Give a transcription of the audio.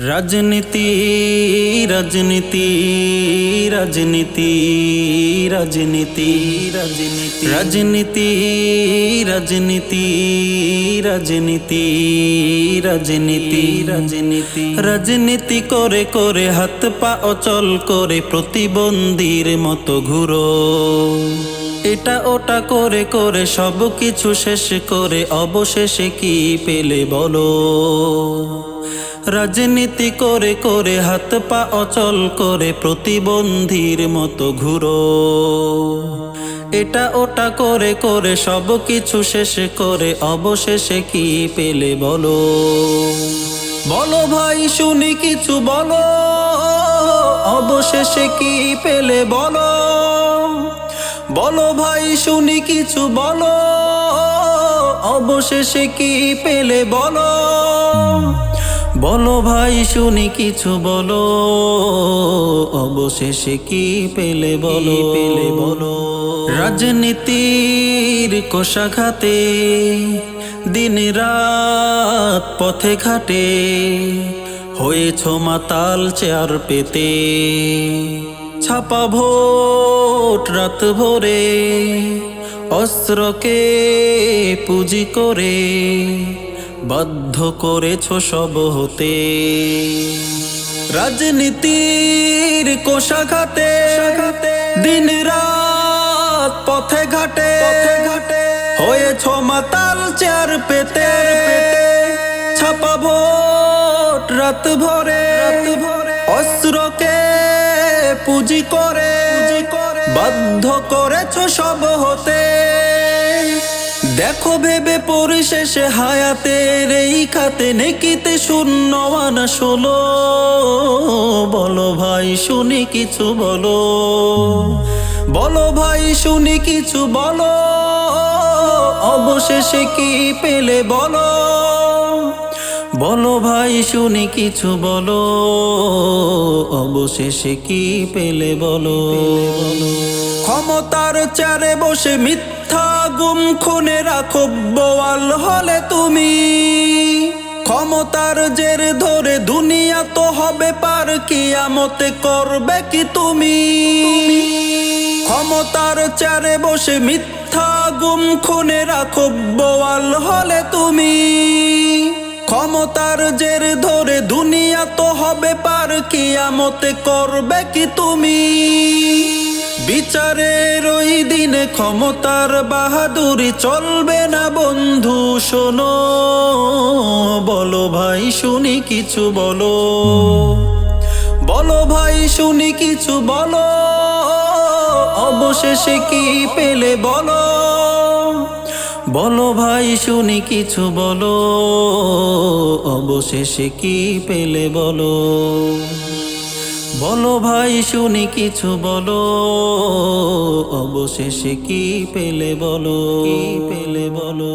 রাজনীতি রাজনীতি রাজনীতি রাজনীতি রাজনীতি রাজনীতি রাজনীতি রাজনীতি রাজনীতি রাজনীতি। রাজনীতি করে করে হাত পা অচল করে প্রতিবন্ধীর মতো ঘুরো। এটা ওটা করে করে সব কিছু শেষ করে অবশেষে কি পেলে বলো? রাজনীতি করে করে হাত পা অচল করে প্রতিবন্ধীর মতো ঘুরো। এটা ওটা করে করে সব কিছু শেষ করে অবশেষে কি পেলে বলো? বলো ভাই, শুনি কিছু বলো। অবশেষে কি পেলে বলো? বলো ভাই, শুনি কিছু বলো। অবশেষে কি পেলে বলো? বলো ভাই শুনি কিছু বলো। অবশেষে কি পেলে বলো? পেলে বলো? রাজনীতির কোষাঘাতে দিন রাত পথে ঘাটে হয়েছ মাতাল চেয়ার পেতে। ছাপা ভোট রাত ভোরে অস্ত্রকে পুঁজি করে বাধ্য করেছ সব হতে। রাজনীতির কোষাঘাতে দিন রাত পথে ঘাটে ঘাটে। হয়েছ মাতাল চেয়ার পেতে। ছাপা ভোট রাত ভরে। অস্ত্রকে পুঁজি করে। বাধ্য করেছ সব হতে। দেখো ভেবে পরিশেষে হায়াতের এই খাতে নেকিতে শূন্য আনা ষোলো। বলো ভাই, শুনি কিছু বলো। বলো ভাই, শুনি কিছু বলো। অবশেষে কি পেলে বলো? বলো ভাই, শুনি কিছু বলো। অবশেষে কি পেলে বলো? ক্ষমতার চারে বসে মিথ্যা গুম খুনে রাখো বোয়াল হলে তুমি। ক্ষমতার জের ধরে দুনিয়া তো হবে পার, কিয়ামতে করবে কি তুমি? ক্ষমতার চারে বসে মিথ্যা গুম খুনে রাখো বোয়াল হলে তুমি। ক্ষমতার জের ধরে দুনিয়া তো হবে পার, কিয়ামতে করবে কি তুমি? বিচারের ওই দিনে ক্ষমতার বাহাদুরি চলবে না বন্ধু, শোনো। বলো ভাই, শুনি কিছু বলো। বলো ভাই, শুনি কিছু বলো। অবশেষে কি পেলে বলো? বলো ভাই, শুনি কিছু বলো। অবশেষে কি পেলে বলো? বলো ভাই শুনি কিছু বলো। অবশেষে কি পেলে বলো? কি পেলে বলো?